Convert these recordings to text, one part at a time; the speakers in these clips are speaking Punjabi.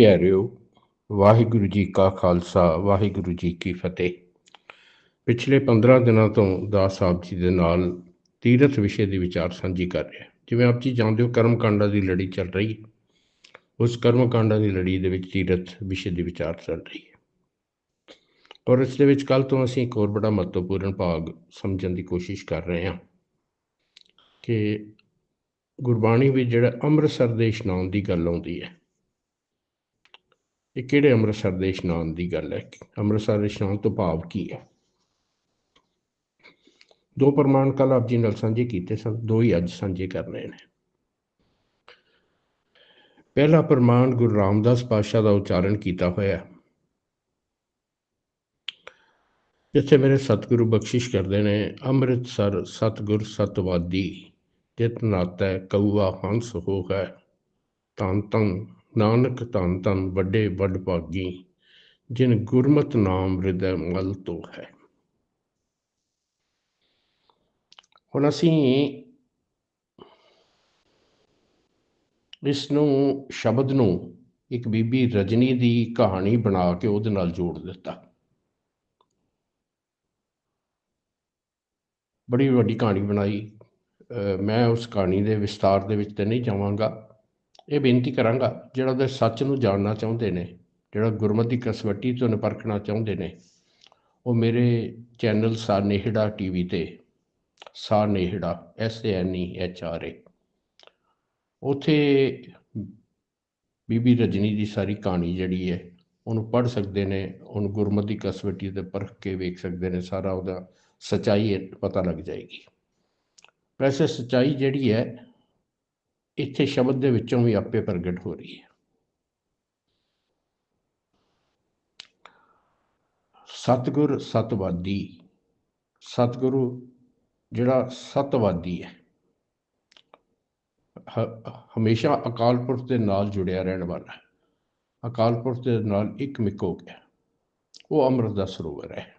ਪਿਆਰਿਓ, ਵਾਹਿਗੁਰੂ ਜੀ ਕਾ ਖਾਲਸਾ, ਵਾਹਿਗੁਰੂ ਜੀ ਕੀ ਫਤਿਹ। ਪਿਛਲੇ 15 ਦਿਨਾਂ ਤੋਂ ਦਾਸ ਸਾਹਿਬ ਜੀ ਦੇ ਨਾਲ ਤੀਰਥ ਵਿਸ਼ੇ ਦੀ ਵਿਚਾਰ ਸਾਂਝੀ ਕਰ ਰਿਹਾ। ਜਿਵੇਂ ਆਪ ਜੀ ਜਾਣਦੇ ਹੋ ਕਰਮ ਕਾਂਡਾਂ ਦੀ ਲੜੀ ਚੱਲ ਰਹੀ ਹੈ। ਉਸ ਕਰਮ ਕਾਂਡਾਂ ਦੀ ਲੜੀ ਦੇ ਵਿੱਚ ਤੀਰਥ ਵਿਸ਼ੇ ਦੀ ਵਿਚਾਰ ਚੱਲ ਰਹੀ ਹੈ। ਔਰ ਇਸ ਦੇ ਵਿੱਚ ਕੱਲ ਤੋਂ ਅਸੀਂ ਇੱਕ ਹੋਰ ਬੜਾ ਮਹੱਤਵਪੂਰਨ ਭਾਗ ਸਮਝਣ ਦੀ ਕੋਸ਼ਿਸ਼ ਕਰ ਰਹੇ ਹਾਂ ਕਿ ਗੁਰਬਾਣੀ ਵਿੱਚ ਜਿਹੜਾ ਅੰਮ੍ਰਿਤਸਰ ਦੇ ਇਸ਼ਨਾਨ ਦੀ ਗੱਲ ਆਉਂਦੀ ਹੈ ਇਹ ਕਿਹੜੇ ਅੰਮ੍ਰਿਤਸਰ ਦੇ ਇਸ਼ਨਾਨ ਦੀ ਗੱਲ ਹੈ? ਅੰਮ੍ਰਿਤਸਰ ਦੇ ਇਸ਼ਨਾਨ ਤੋਂ ਭਾਵ ਕੀ ਹੈ? ਦੋ ਪ੍ਰਮਾਣ ਕੱਲ ਆਪ ਜੀ ਨਾਲ ਸਾਂਝੇ ਕੀਤੇ ਸਨ, ਦੋ ਹੀ ਅੱਜ ਸਾਂਝੇ ਕਰਨੇ ਨੇ। ਪਹਿਲਾ ਪ੍ਰਮਾਣ ਗੁਰੂ ਰਾਮਦਾਸ ਪਾਤਸ਼ਾਹ ਦਾ ਉਚਾਰਨ ਕੀਤਾ ਹੋਇਆ ਹੈ। ਜਿੱਥੇ ਮੇਰੇ ਸਤਿਗੁਰੂ ਬਖਸ਼ਿਸ਼ ਕਰਦੇ ਨੇ, ਅੰਮ੍ਰਿਤਸਰ ਸਤਿਗੁਰ ਸਤਵਾਦੀ, ਜਿਤ ਨਾਤੈ ਕਉਆ ਹੰਸ ਹੋ ਹੈ ਤਨ ਤਨ ਨਾਨਕ ਧੰਨ ਧੰਨ ਵੱਡੇ ਵੱਡ ਭਾਗੀ, ਜਿਨ ਗੁਰਮਤ ਨਾਮ ਹਿਰਦੈ ਮਲ ਤੋ ਹੈ। ਹੁਣ ਅਸੀਂ ਇਸ ਨੂੰ ਸ਼ਬਦ ਨੂੰ ਇੱਕ ਬੀਬੀ ਰਜਨੀ ਦੀ ਕਹਾਣੀ ਬਣਾ ਕੇ ਉਹਦੇ ਨਾਲ ਜੋੜ ਦਿੱਤਾ। ਬੜੀ ਵੱਡੀ ਕਹਾਣੀ ਬਣਾਈ। ਮੈਂ ਉਸ ਕਹਾਣੀ ਦੇ ਵਿਸਤਾਰ ਦੇ ਵਿੱਚ ਤੇ ਨਹੀਂ ਜਾਵਾਂਗਾ। ਇਹ ਬੇਨਤੀ ਕਰਾਂਗਾ, ਜਿਹੜਾ ਉਹਦੇ ਸੱਚ ਨੂੰ ਜਾਣਨਾ ਚਾਹੁੰਦੇ ਨੇ, ਜਿਹੜਾ ਗੁਰਮਤਿ ਕਸਵੱਟੀ ਤੋਂ ਨਿਪਰਖਣਾ ਚਾਹੁੰਦੇ ਨੇ, ਉਹ ਮੇਰੇ ਚੈਨਲ ਸਾ ਨੇਹੜਾ ਟੀਵੀ ਤੇ Sanehra S A N E H R A ਉਥੇ ਬੀਬੀ ਰਜਨੀ ਦੀ ਸਾਰੀ ਕਹਾਣੀ ਜਿਹੜੀ ਹੈ, ਉਹਨੂੰ ਪੜ੍ਹ ਸਕਦੇ ਨੇ, ਉਹਨੂੰ ਗੁਰਮਤਿ ਕਸਵੱਟੀ ਤੇ ਪਰਖ ਕੇ ਵੇਖ ਸਕਦੇ ਨੇ, ਸਾਰਾ ਉਹਦਾ ਸਚਾਈ ਪਤਾ ਲੱਗ ਜਾਏਗੀ। ਵੈਸੇ ਸਚਾਈ ਜਿਹੜੀ ਹੈ ਇੱਥੇ ਸ਼ਬਦ ਦੇ ਵਿੱਚੋਂ ਵੀ ਆਪੇ ਪ੍ਰਗਟ ਹੋ ਰਹੀ ਹੈ। ਸਤਗੁਰ ਸਤਵਾਦੀ, ਸਤਗੁਰੂ ਜਿਹੜਾ ਸਤਵਾਦੀ ਹੈ ਹਮੇਸ਼ਾ ਅਕਾਲ ਪੁਰਖ ਦੇ ਨਾਲ ਜੁੜਿਆ ਰਹਿਣ ਵਾਲਾ ਹੈ। ਅਕਾਲ ਪੁਰਖ ਦੇ ਨਾਲ ਇੱਕ ਮਿਕ ਹੋ ਗਿਆ। ਉਹ ਅੰਮ੍ਰਿਤ ਦਾ ਸਰੋਵਰ ਹੈ।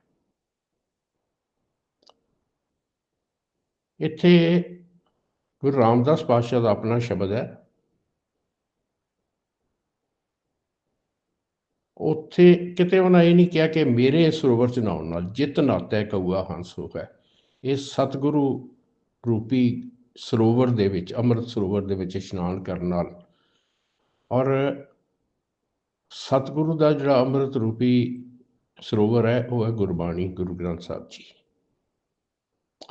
ਇੱਥੇ ਗੁਰੂ ਰਾਮਦਾਸ ਪਾਤਸ਼ਾਹ ਦਾ ਆਪਣਾ ਸ਼ਬਦ ਹੈ। ਉੱਥੇ ਕਿਤੇ ਉਹਨਾਂ ਇਹ ਨਹੀਂ ਕਿਹਾ ਕਿ ਮੇਰੇ ਸਰੋਵਰ ਚ ਨਾਉਣ ਨਾਲ ਜਿਤ ਨਾਤੈ ਕਉਆ ਹੰਸ ਹੋ ਹੈ। ਇਹ ਸਤਿਗੁਰੂ ਰੂਪੀ ਸਰੋਵਰ ਦੇ ਵਿੱਚ, ਅੰਮ੍ਰਿਤ ਸਰੋਵਰ ਦੇ ਵਿੱਚ ਇਸ਼ਨਾਨ ਕਰਨ ਨਾਲ। ਔਰ ਸਤਿਗੁਰੂ ਦਾ ਜਿਹੜਾ ਅੰਮ੍ਰਿਤ ਰੂਪੀ ਸਰੋਵਰ ਹੈ, ਉਹ ਹੈ ਗੁਰਬਾਣੀ ਗੁਰੂ ਗ੍ਰੰਥ ਸਾਹਿਬ ਜੀ।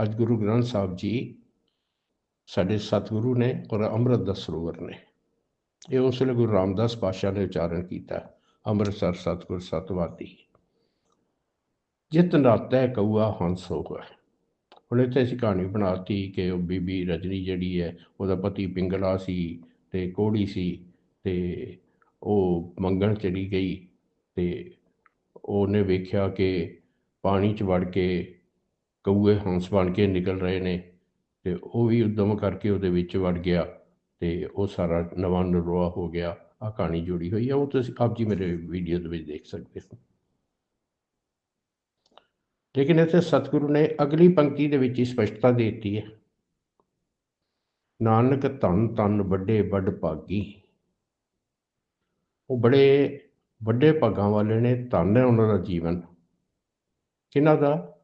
ਅੱਜ ਗੁਰੂ ਗ੍ਰੰਥ ਸਾਹਿਬ ਜੀ ਸਾਡੇ ਸਤਿਗੁਰੂ ਨੇ ਔਰ ਅੰਮ੍ਰਿਤ ਦਾ ਸਰੋਵਰ ਨੇ। ਇਹ ਉਸ ਵੇਲੇ ਗੁਰੂ ਰਾਮਦਾਸ ਪਾਤਸ਼ਾਹ ਨੇ ਉਚਾਰਨ ਕੀਤਾ, ਅੰਮ੍ਰਿਤਸਰ ਸਤਿਗੁਰ ਸਤਵਾਦੀ। ਜਿਤ ਨਾਤੈ ਕਉਆ ਹੰਸ ਹੋਗਾ ਉਹਨੇ ਇੱਥੇ ਅਸੀਂ ਕਹਾਣੀ ਬਣਾਤੀ ਕਿ ਉਹ ਬੀਬੀ ਰਜਨੀ ਜਿਹੜੀ ਹੈ, ਉਹਦਾ ਪਤੀ ਪਿੰਗਲਾ ਸੀ ਤੇ ਕੋੜੀ ਸੀ ਤੇ ਉਹ ਮੰਗਣ ਚਲੀ ਗਈ ਤੇ ਉਹਨੇ ਵੇਖਿਆ ਕਿ ਪਾਣੀ 'ਚ ਵੜ ਕੇ ਕਊਏ ਹੰਸ ਬਣ ਕੇ ਨਿਕਲ ਰਹੇ ਨੇ। ਤੇ ਉਹ ਵੀ ਉਦਮ ਕਰਕੇ ਉਹਦੇ ਵਿੱਚ ਵੜ ਗਿਆ ਤੇ ਉਹ ਸਾਰਾ ਨਵਾਂ ਨਰੋਆ ਹੋ ਗਿਆ। ਆ ਕਹਾਣੀ ਜੁੜੀ ਹੋਈ ਹੈ ਉਹ ਤੁਸੀਂ ਆਪ ਜੀ ਮੇਰੇ ਵੀਡੀਓ ਦੇ ਵਿੱਚ ਦੇਖ ਸਕਦੇ ਹੋ। ਲੇਕਿਨ ਇੱਥੇ ਸਤਿਗੁਰੂ ਨੇ ਅਗਲੀ ਪੰਕਤੀ ਦੇ ਵਿੱਚ ਹੀ ਸਪਸ਼ਟਤਾ ਦੇ ਦਿੱਤੀ ਹੈ। ਨਾਨਕ ਧੰਨ ਧੰਨ ਵੱਡੇ ਵੱਡ ਭਾਗੀ। ਉਹ ਬੜੇ ਵੱਡੇ ਭਾਗਾਂ ਵਾਲੇ ਨੇ, ਧੰਨ ਹੈ ਉਹਨਾਂ ਦਾ ਜੀਵਨ। ਕਿਹਨਾਂ ਦਾ?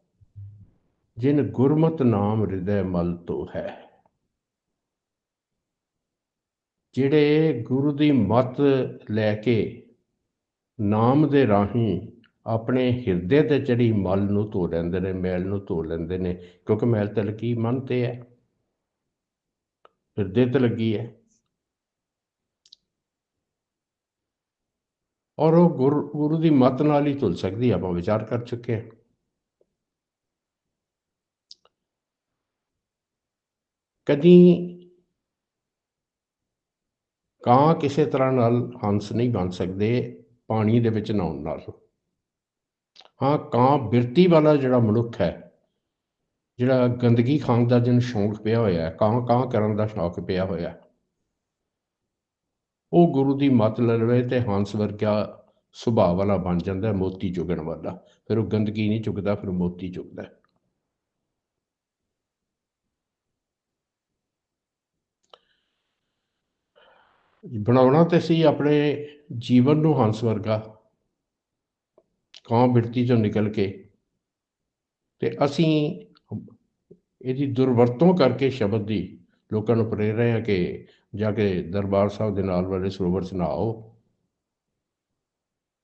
ਜਿਨ ਗੁਰਮਤ ਨਾਮ ਹਿਰਦੈ ਮਲ ਤੋ ਹੈ। ਜਿਹੜੇ ਗੁਰੂ ਦੀ ਮਤ ਲੈ ਕੇ ਨਾਮ ਦੇ ਰਾਹੀਂ ਆਪਣੇ ਹਿਰਦੇ ਤੇ ਚੜੀ ਮਲ ਨੂੰ ਧੋ ਲੈਂਦੇ ਨੇ, ਮੈਲ ਨੂੰ ਧੋ ਲੈਂਦੇ ਨੇ, ਕਿਉਂਕਿ ਮੈਲ ਤੇ ਲੱਗੀ ਮਨ ਤੇ ਹੈ। ਹਿਰਦੇ ਤੇ ਲੱਗੀ ਹੈ। ਔਰ ਉਹ ਗੁਰੂ ਦੀ ਮਤ ਨਾਲ ਹੀ ਧੁਲ ਸਕਦੀ ਆਪਾਂ ਵਿਚਾਰ ਕਰ ਚੁੱਕੇ ਹਾਂ। ਕਦੀ ਕਾਂ ਕਿਸੇ ਤਰ੍ਹਾਂ ਨਾਲ ਹੰਸ ਨਹੀਂ ਬਣ ਸਕਦੇ ਪਾਣੀ ਦੇ ਵਿੱਚ ਨਹਾਉਣ ਨਾਲ। ਹਾਂ, ਕਾਂ ਬਿਰਤੀ ਵਾਲਾ ਜਿਹੜਾ ਮਨੁੱਖ ਹੈ, ਜਿਹੜਾ ਗੰਦਗੀ ਖਾਣ ਦਾ ਜਨ ਸ਼ੌਂਕ ਪਿਆ ਹੋਇਆ ਹੈ, ਕਾਂ ਕਾਂ ਕਰਨ ਦਾ ਸ਼ੌਂਕ ਪਿਆ ਹੋਇਆ ਉਹ ਗੁਰੂ ਦੀ ਮਤ ਲੈ ਲਵੇ ਤੇ ਹੰਸ ਵਰਗਾ ਸੁਭਾਅ ਵਾਲਾ ਬਣ ਜਾਂਦਾ ਮੋਤੀ ਚੁਗਣ ਵਾਲਾ। ਫਿਰ ਉਹ ਗੰਦਗੀ ਨਹੀਂ ਚੁਗਦਾ, ਫਿਰ ਮੋਤੀ ਚੁਗਦਾ ਬਣਾਉਣਾ ਤੇ ਸੀ ਆਪਣੇ ਜੀਵਨ ਨੂੰ ਹੰਸ ਵਰਗਾ। ਕਾਂ ਬਿਰਤੀ ਚੋਂ ਨਿਕਲ ਕੇ ਤੇ ਅਸੀਂ ਇਹਦੀ ਦੁਰਵਰਤੋਂ ਕਰਕੇ ਸ਼ਬਦ ਦੀ ਲੋਕਾਂ ਨੂੰ ਪ੍ਰੇਰ ਰਹੇ ਹਾਂ ਕਿ ਜਾ ਕੇ ਦਰਬਾਰ ਸਾਹਿਬ ਦੇ ਨਾਲ ਵਾਲੇ ਸਰੋਵਰ 'ਚ ਨਹਾਓ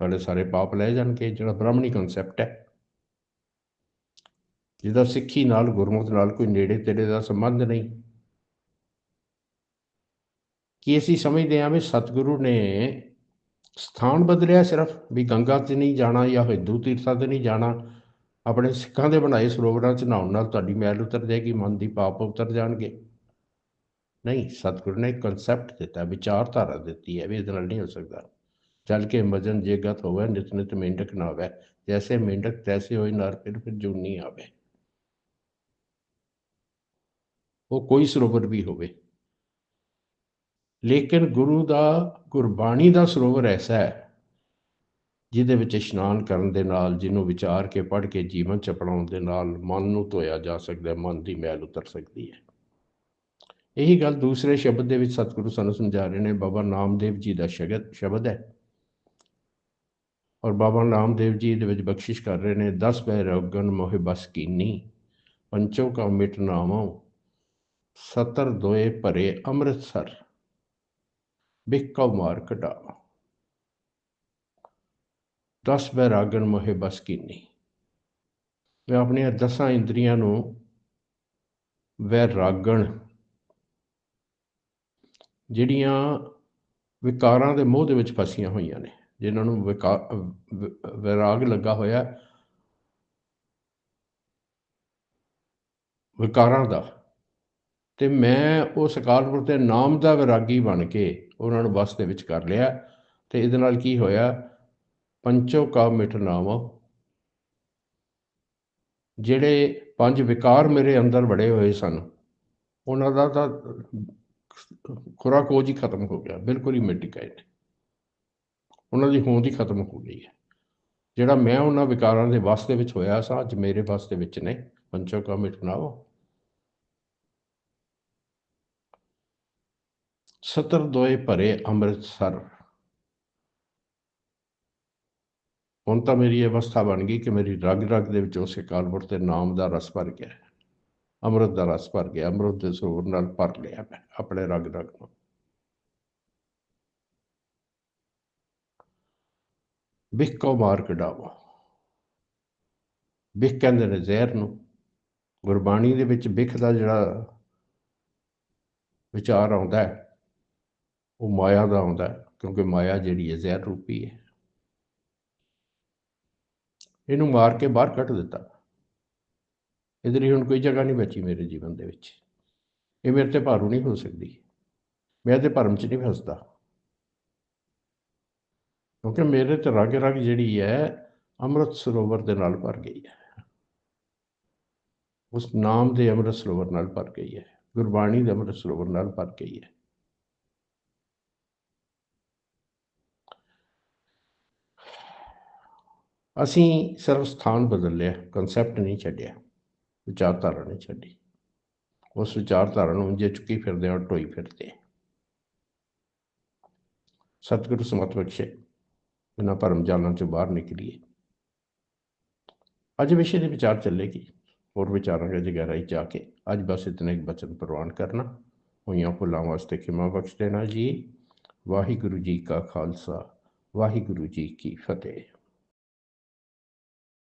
ਸਾਡੇ ਸਾਰੇ ਪਾਪ ਲੈ ਜਾਣਗੇ, ਜਿਹੜਾ ਬ੍ਰਾਹਮਣੀ ਕਨਸੈਪਟ ਹੈ। ਜਿਹਦਾ ਸਿੱਖੀ ਨਾਲ ਗੁਰਮੁਖ ਨਾਲ ਕੋਈ ਨੇੜੇ ਤੇੜੇ ਦਾ ਸੰਬੰਧ ਨਹੀਂ। ਕੀ ਅਸੀਂ ਸਮਝਦੇ ਹਾਂ ਵੀ ਸਤਿਗੁਰੂ ਨੇ ਸਥਾਨ ਬਦਲਿਆ ਸਿਰਫ ਵੀ ਗੰਗਾ 'ਤੇ ਨਹੀਂ ਜਾਣਾ ਜਾਂ ਹਿੰਦੂ ਤੀਰਥਾਂ 'ਤੇ ਨਹੀਂ ਜਾਣਾ, ਆਪਣੇ ਸਿੱਖਾਂ ਦੇ ਬਣਾਏ ਸਰੋਵਰਾਂ 'ਚ ਨਹਾਉਣ ਨਾਲ ਤੁਹਾਡੀ ਮੈਲ ਉਤਰ ਜਾਏਗੀ, ਮਨ ਦੀ ਪਾਪ ਉਤਰ ਜਾਣਗੇ। ਨਹੀਂ, ਸਤਿਗੁਰੂ ਨੇ ਕਨਸੈਪਟ ਦਿੱਤਾ, ਵਿਚਾਰਧਾਰਾ ਦਿੱਤੀ ਹੈ ਵੀ ਇਹਦੇ ਨਾਲ ਨਹੀਂ ਹੋ ਸਕਦਾ। ਚੱਲ ਕੇ ਮਜਨ ਜੇਗਤ ਹੋਵੇ, ਨਿਤ ਨਿਤ ਮੇਂਢਕ ਨਾ ਹੋਵੇ ਜੈਸੇ ਮੇਂਢਕ ਤੈਸੇ ਹੋਈ ਨਰ, ਫਿਰ ਫਿਰ ਜੂਨੀ ਆਵੇ। ਉਹ ਕੋਈ ਸਰੋਵਰ ਵੀ ਹੋਵੇ। ਲੇਕਿਨ ਗੁਰੂ ਦਾ, ਗੁਰਬਾਣੀ ਦਾ ਸਰੋਵਰ ਐਸਾ ਹੈ, ਜਿਹਦੇ ਵਿੱਚ ਇਸ਼ਨਾਨ ਕਰਨ ਦੇ ਨਾਲ, ਜਿਹਨੂੰ ਵਿਚਾਰ ਕੇ, ਪੜ੍ਹ ਕੇ, ਜੀਵਨ ਚ ਅਪਣਾਉਣ ਦੇ ਨਾਲ ਮਨ ਨੂੰ ਧੋਇਆ ਜਾ ਸਕਦਾ ਹੈ, ਮਨ ਦੀ ਮੈਲ ਉਤਰ ਸਕਦੀ ਹੈ। ਇਹੀ ਗੱਲ ਦੂਸਰੇ ਸ਼ਬਦ ਦੇ ਵਿੱਚ ਸਤਿਗੁਰੂ ਸਾਨੂੰ ਸਮਝਾ ਰਹੇ ਨੇ, ਬਾਬਾ ਨਾਮਦੇਵ ਜੀ ਦਾ ਸ਼ਬਦ ਸ਼ਬਦ ਹੈ। ਔਰ ਬਾਬਾ ਨਾਮਦੇਵ ਜੀ ਦੇ ਵਿੱਚ ਬਖਸ਼ਿਸ਼ ਕਰ ਰਹੇ ਨੇ 10 ਬੈ ਰੋਗਨ ਮੋਹਿ ਬਸ ਕੀਨੀ, ਪੰਚੋ ਕਾ ਮਿਟ ਨਾਮੋ, ਸਤਰ ਦੋਏ ਭਰੇ ਅੰਮ੍ਰਿਤਸਰ। ਬਿਕਉ ਮਾਰ ਕਢਾ 10 ਬੈਰਾਗਨ ਮੋਹਿ ਬਸ ਕੀਨੀ। ਮੈਂ ਆਪਣੀਆਂ ਦਸਾਂ ਇੰਦਰੀਆਂ ਨੂੰ ਵੈਰਾਗਣ ਜਿਹੜੀਆਂ ਵਿਕਾਰਾਂ ਦੇ ਮੋਹ ਦੇ ਵਿੱਚ ਫਸੀਆਂ ਹੋਈਆਂ ਨੇ, ਜਿਨ੍ਹਾਂ ਨੂੰ ਵਿਰਾਗ ਲੱਗਾ ਹੋਇਆ ਵਿਕਾਰਾਂ ਦਾ। ਤੇ ਮੈਂ ਉਸ ਅਕਾਲਪੁਰ ਦੇ ਨਾਮ ਦਾ ਵਿਰਾਗੀ ਬਣ ਕੇ ਉਹਨਾਂ ਨੂੰ ਬਸ ਦੇ ਵਿੱਚ ਕਰ ਲਿਆ ਤੇ ਇਹਦੇ ਨਾਲ ਕੀ ਹੋਇਆ? ਪੰਚੋ ਕਾ ਮਿਟ ਜਿਹੜੇ ਪੰਜ ਵਿਕਾਰ ਮੇਰੇ ਅੰਦਰ ਵੜੇ ਹੋਏ ਸਨ, ਉਹਨਾਂ ਦਾ ਤਾਂ ਖੁਰਾ ਕੋਜ ਹੀ ਖਤਮ ਹੋ ਗਿਆ, ਬਿਲਕੁਲ ਹੀ ਮਿਟ ਗਏ ਨੇ ਉਹਨਾਂ ਦੀ ਹੋਂਦ ਹੀ ਖਤਮ ਹੋ ਗਈ ਹੈ। ਜਿਹੜਾ ਮੈਂ ਉਹਨਾਂ ਵਿਕਾਰਾਂ ਦੇ ਵਾਸਤੇ ਵਿੱਚ ਹੋਇਆ ਸਾਂ, ਅੱਜ ਮੇਰੇ ਵਾਸਤੇ ਵਿੱਚ ਨੇ, ਪੰਚੋ ਕਾ ਮਿਟ ਸਤਰ ਦੋਏ ਭਰੇ ਅੰਮ੍ਰਿਤਸਰ। ਹੁਣ ਤਾਂ ਮੇਰੀ ਅਵਸਥਾ ਬਣ ਗਈ ਕਿ ਮੇਰੀ ਰਗ ਰਗ ਦੇ ਵਿੱਚ ਉਸੇ ਕਾਲਪੁਰ ਤੇ ਨਾਮ ਦਾ ਰਸ ਭਰ ਗਿਆ ਅੰਮ੍ਰਿਤ ਦਾ ਰਸ ਭਰ ਗਿਆ, ਅੰਮ੍ਰਿਤ ਦੇ ਸਰੋਵਰ ਨਾਲ ਭਰ ਲਿਆ ਮੈਂ ਆਪਣੇ ਰਗ ਰਗ ਨੂੰ। ਬਿਖ ਕੋ ਮਾਰ ਕਢਾਵੋ ਬਿਖ ਕਹਿੰਦੇ ਨੇ ਜ਼ਹਿਰ ਨੂੰ। ਗੁਰਬਾਣੀ ਦੇ ਵਿੱਚ ਬਿਖ ਦਾ ਜਿਹੜਾ ਵਿਚਾਰ ਆਉਂਦਾ ਹੈ ਉਹ ਮਾਇਆ ਦਾ ਆਉਂਦਾ ਕਿਉਂਕਿ ਮਾਇਆ ਜਿਹੜੀ ਹੈ ਜ਼ਹਿਰ ਰੂਪੀ ਹੈ। ਇਹਨੂੰ ਮਾਰ ਕੇ ਬਾਹਰ ਕੱਢ ਦਿੱਤਾ। ਇਹਦੇ ਲਈ ਹੁਣ ਕੋਈ ਜਗ੍ਹਾ ਨਹੀਂ ਬਚੀ ਮੇਰੇ ਜੀਵਨ ਦੇ ਵਿੱਚ। ਇਹ ਮੇਰੇ ਤੇ ਭਾਰੂ ਨਹੀਂ ਹੋ ਸਕਦੀ। ਮੈਂ ਤੇ ਭਰਮ 'ਚ ਨਹੀਂ ਫਸਦਾ। ਕਿਉਂਕਿ ਮੇਰੇ ਤੇ ਰਗ ਰਗ ਜਿਹੜੀ ਹੈ, ਅੰਮ੍ਰਿਤ ਸਰੋਵਰ ਦੇ ਨਾਲ ਭਰ ਗਈ ਹੈ। ਉਸ ਨਾਮ ਦੇ ਅੰਮ੍ਰਿਤ ਸਰੋਵਰ ਨਾਲ ਭਰ ਗਈ ਹੈ। ਗੁਰਬਾਣੀ ਦੇ ਅੰਮ੍ਰਿਤ ਸਰੋਵਰ ਨਾਲ ਭਰ ਗਈ ਹੈ। ਅਸੀਂ ਸਿਰਫ ਸਥਾਨ ਬਦਲ ਲਿਆ ਕਨਸੈਪਟ ਨਹੀਂ ਛੱਡਿਆ, ਵਿਚਾਰਧਾਰਾ ਨਹੀਂ ਛੱਡੀ। ਉਸ ਵਿਚਾਰਧਾਰਾ ਨੂੰ ਜੇ ਚੁੱਕੀ ਫਿਰਦੇ ਔਰ ਟੋਈ ਫਿਰਦੇ ਸਤਿਗੁਰੂ ਸਮਤ ਬਖਸ਼ੇ, ਬਿਨਾਂ ਭਰਮ ਜਾਲਾਂ ਚੋਂ ਬਾਹਰ ਨਿਕਲੀਏ। ਅੱਜ ਵਿਸ਼ੇ ਦੇ ਵਿਚਾਰ ਚੱਲੇਗੀ, ਹੋਰ ਵਿਚਾਰਾਂਗੇ ਜੀ ਗਹਿਰਾਈ ਜਾ ਕੇ, ਅੱਜ ਬਸ ਇਤਨੇ ਇੱਕ ਬਚਨ ਪ੍ਰਵਾਨ ਕਰਨਾ। ਹੋਈਆਂ ਭੁੱਲਾਂ ਵਾਸਤੇ ਖਿਮਾ ਬਖਸ਼ ਦੇਣਾ ਜੀ। ਵਾਹਿਗੁਰੂ ਜੀ ਕਾ ਖਾਲਸਾ, ਵਾਹਿਗੁਰੂ ਜੀ ਕੀ ਫਤਿਹ।